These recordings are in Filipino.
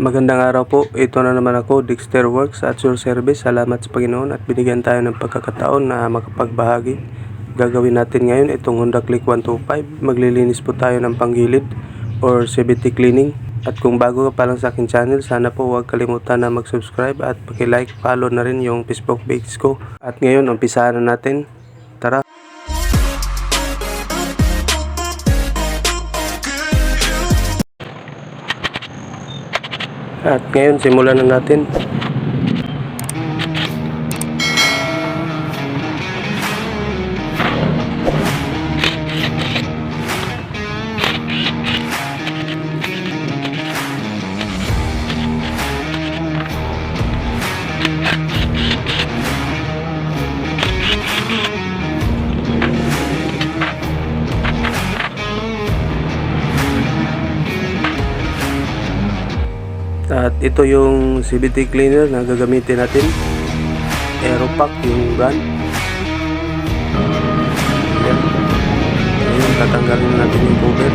Magandang araw po. Ito na naman ako, Dexter Works at your service. Salamat sa Panginoon at binigyan tayo ng pagkakataon na makapagbahagi. Gagawin natin ngayon itong Honda Click 125. Maglilinis po tayo ng panggilid or CVT cleaning. At kung bago ka pa lang sa aking channel, sana po huwag kalimutan na mag-subscribe at paki-like, follow na rin yung Facebook page ko. At ngayon, umpisahan na natin. At ngayon, simulan na natin. Ito yung CVT cleaner na gagamitin natin. Aeropack yung brand. Yan. Ngayon, tatanggalin na natin yung cover.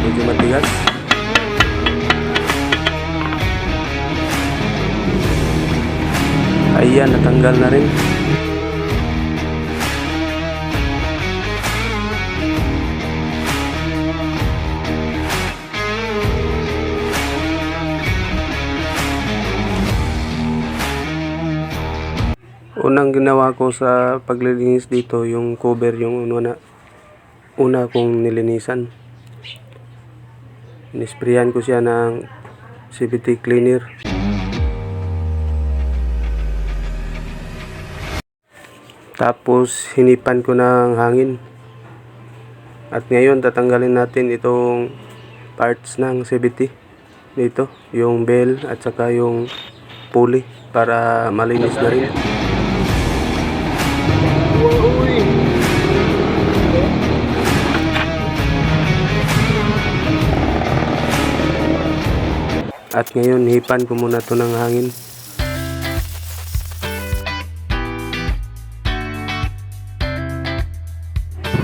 Medyo matigas. Ayan, natanggal na rin. Unang ginawa ko sa paglilinis dito, yung cover yung una, una kong nilinisan. Nisprayan ko siya ng CVT cleaner. Tapos hinipan ko ng hangin. At ngayon tatanggalin natin itong parts ng CVT dito, yung bell at saka yung pulley para malinis na rin. At ngayon, hipan ko muna to ng hangin.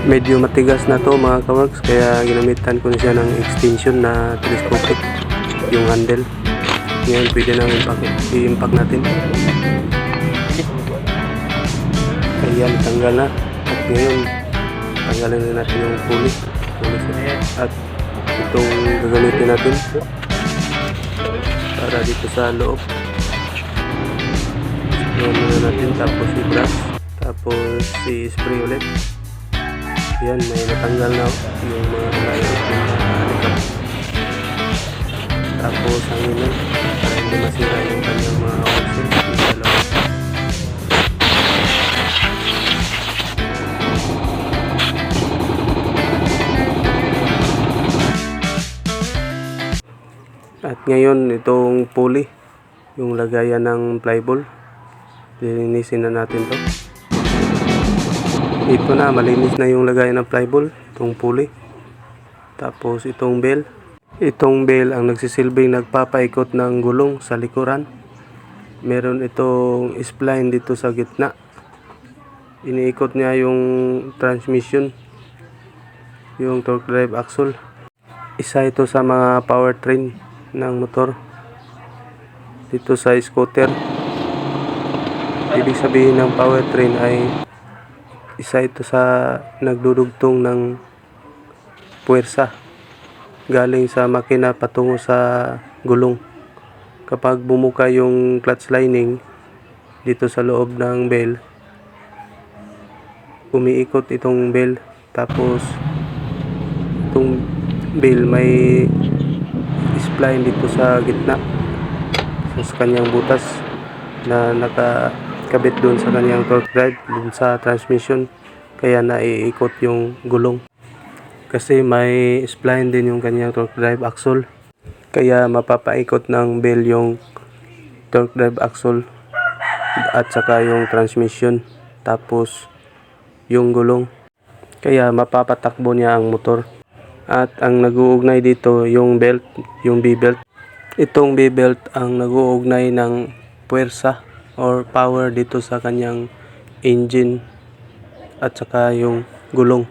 Medyo matigas na to mga kaworks, kaya ginamitan ko siya ng extension na telescopic yung handle. Ngayon, pwede na impact, i-impact natin. Ayan, tanggal na. At ngayon, tanggalin na natin yung pulley. At itong gagamitin natin para dito sa loob. Yan muna natin tapos i-brush tapos i-spray ulit. Yan, may natanggal na yung mga layers ng alikap. Tapos hanginan para hindi masira yung kanyang mga oxygen sa ngayon, itong pulley, yung lagayan ng flyball, lilinisin na natin to. Ito na, malinis na yung lagayan ng flyball, itong pulley. Tapos itong bell. Itong bell ang nagsisilbing nagpapaikot ng gulong sa likuran. Meron itong spline dito sa gitna. Iniikot niya yung transmission, yung torque drive axle. Isa ito sa mga powertrain ng motor dito sa scooter. Ibig sabihin ng powertrain ay isa ito sa nagdudugtong ng puwersa galing sa makina patungo sa gulong. Kapag bumuka yung clutch lining dito sa loob ng bell umiikot itong bell tapos itong bell may spline dito sa gitna. So, sa kanyang butas na nakakabit doon sa kanyang torque drive doon sa transmission. Kaya naiikot yung gulong. Kasi may spline din yung kanyang torque drive axle. Kaya mapapaikot ng bell yung torque drive axle at saka yung transmission. Tapos yung gulong. Kaya mapapatakbo niya ang motor at ang nag-uugnay dito yung belt, yung B-belt. Itong B-belt ang nag-uugnay ng puwersa or power dito sa kanyang engine at saka yung gulong.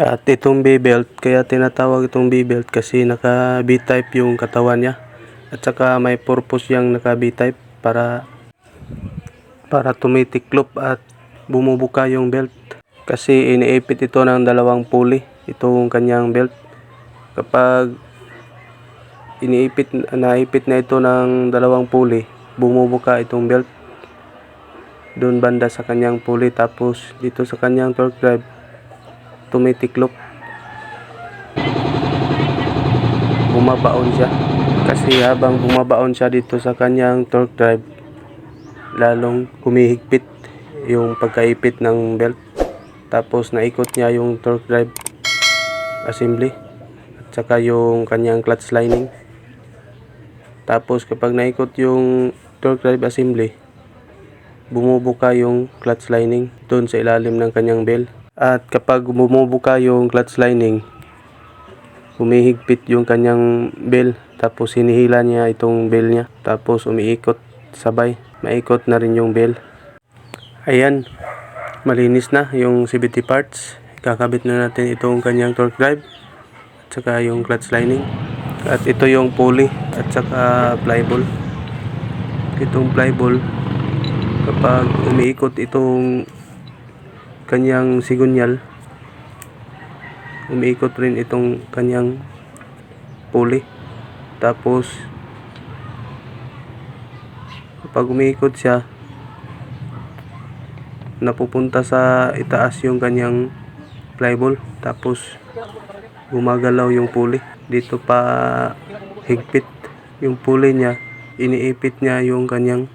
At itong B-belt, kaya tinatawag itong B-belt kasi naka B-type yung katawan niya. At saka may purpose yung naka B-type para para tumitiklop at bumubuka yung belt. Kasi iniipit ito ng dalawang pulley, itong kanyang belt. Kapag iniipit, naipit na ito ng dalawang pulley, bumubuka itong belt. Doon banda sa kanyang pulley tapos dito sa kanyang torque drive, tumitiklop. Bumabaon siya. Kasi habang bumabaon siya dito sa kanyang torque drive, lalong humihigpit yung pagkaipit ng belt. Tapos naikot niya yung torque drive assembly at saka yung kanyang clutch lining. Tapos kapag naikot yung torque drive assembly, bumubuka yung clutch lining doon sa ilalim ng kanyang bell. At kapag bumubuka yung clutch lining, humihigpit yung kanyang bell tapos hinihila niya itong bell niya. Tapos umiikot sabay. Maikot na rin yung bell ayan malinis na yung CVT parts. Kakabit na natin itong kanyang torque drive saka yung clutch lining. At ito yung pulley at saka flyball itong flyball kapag umiikot itong kanyang sigunyal umiikot rin itong kanyang pulley. Tapos kapag umiikot siya napupunta sa itaas yung kanyang flyball tapos gumagalaw yung pulley dito pa higpit yung pulley niya. Iniipit niya yung kanyang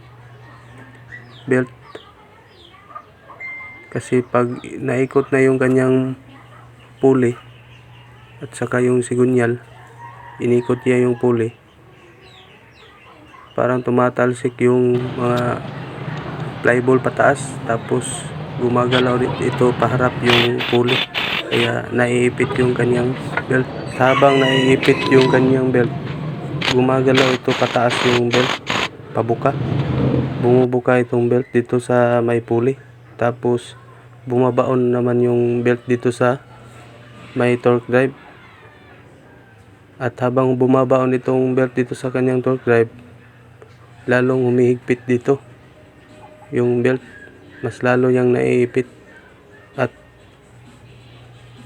belt. Kasi pag naikot na yung kanyang pulley at saka yung sigunyal inikot niya yung pulley parang tumatalsik yung mga flyball pataas tapos gumagalaw ito paharap yung pulley kaya naiipit yung kanyang belt. Habang naiipit yung kanyang belt gumagalaw ito pataas yung belt. Pabuka. Bumubuka itong belt dito sa may pulley. Tapos bumabaon naman yung belt dito sa may torque drive. At habang bumabaon itong belt dito sa kanyang torque drive lalong humihigpit dito yung belt. Mas lalo yang naiipit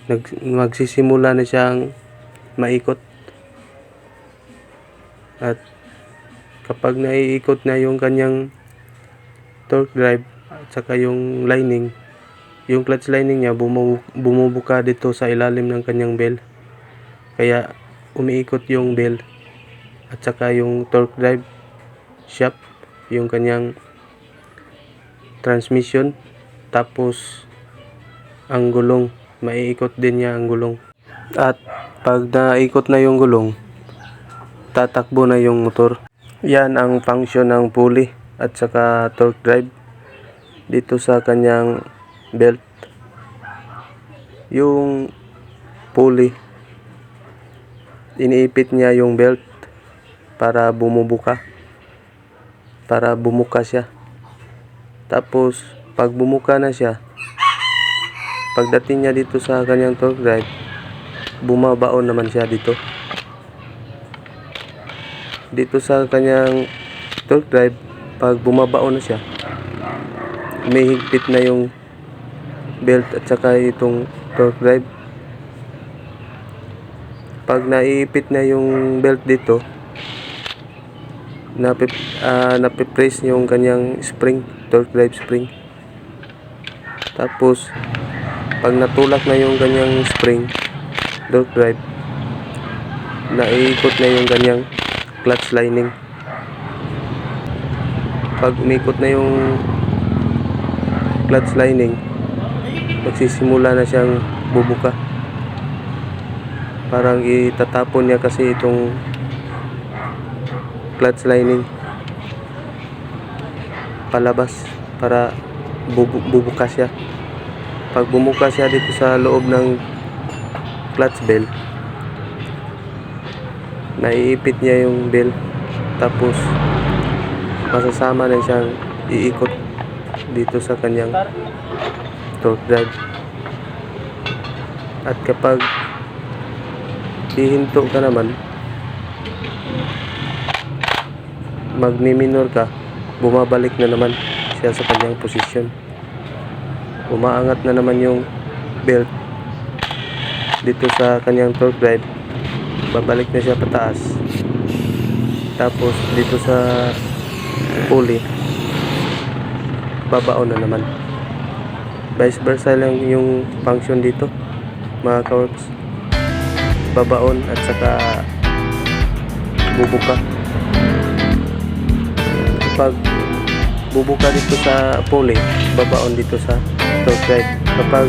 nag, magsisimula na siyang maikot. At kapag naiikot na yung kanyang torque drive at saka yung lining yung clutch lining niya bumu- bumubuka dito sa ilalim ng kanyang bell kaya umiikot yung bell at saka yung torque drive shaft yung kanyang transmission. Tapos ang gulong maiikot din niya ang gulong. At pag naikot na yung gulong tatakbo na yung motor. Yan ang function ng pulley at saka torque drive dito sa kanyang belt. Yung pulley iniipit niya yung belt para bumubuka para bumuka siya. Tapos pag bumuka na siya pagdating niya dito sa kanyang torque drive bumabaon naman siya dito. Dito sa kanyang torque drive pag bumabaon na siya may higpit na yung belt at saka itong torque drive. Pag naiipit na yung belt dito napip, uh, napipress yung kanyang spring torque drive spring. Tapos pag natulak na yung kanyang spring torque drive naiikot na yung kanyang clutch lining. Pag umikot na yung clutch lining magsisimula na siyang bubuka. Parang itatapon niya kasi itong clutch lining palabas para bubu- bubuka siya pag bumuka siya dito sa loob ng clutch bell naiipit niya yung bell tapos masasama na siyang iikot dito sa kanyang torque drive at kapag hihinto ka naman magmi-minor ka, bumabalik na naman siya sa kanyang posisyon. Umaangat na naman yung belt dito sa kanyang torque drive. Babalik na siya pataas. Tapos dito sa pulley, babaon na naman. Vice versa lang yung function dito, mga kaworks. Babaon at saka bubuka. Kapag bubuka dito sa pulley, babaon dito sa torque drive. Kapag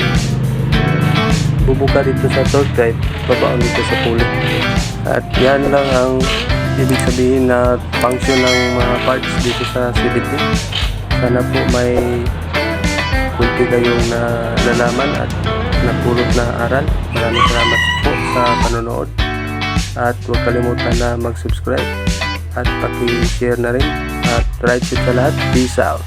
bubuka dito sa torque drive, babaon dito sa pulley. At yan lang ang ibig sabihin na function ng mga parts dito sa CVT. Sana po may kunti kayong nalalaman at napulot na aral. Maraming salamat po sa panonood. At huwag kalimutan na mag-subscribe at paki-share na rin. At right sa lahat, peace out.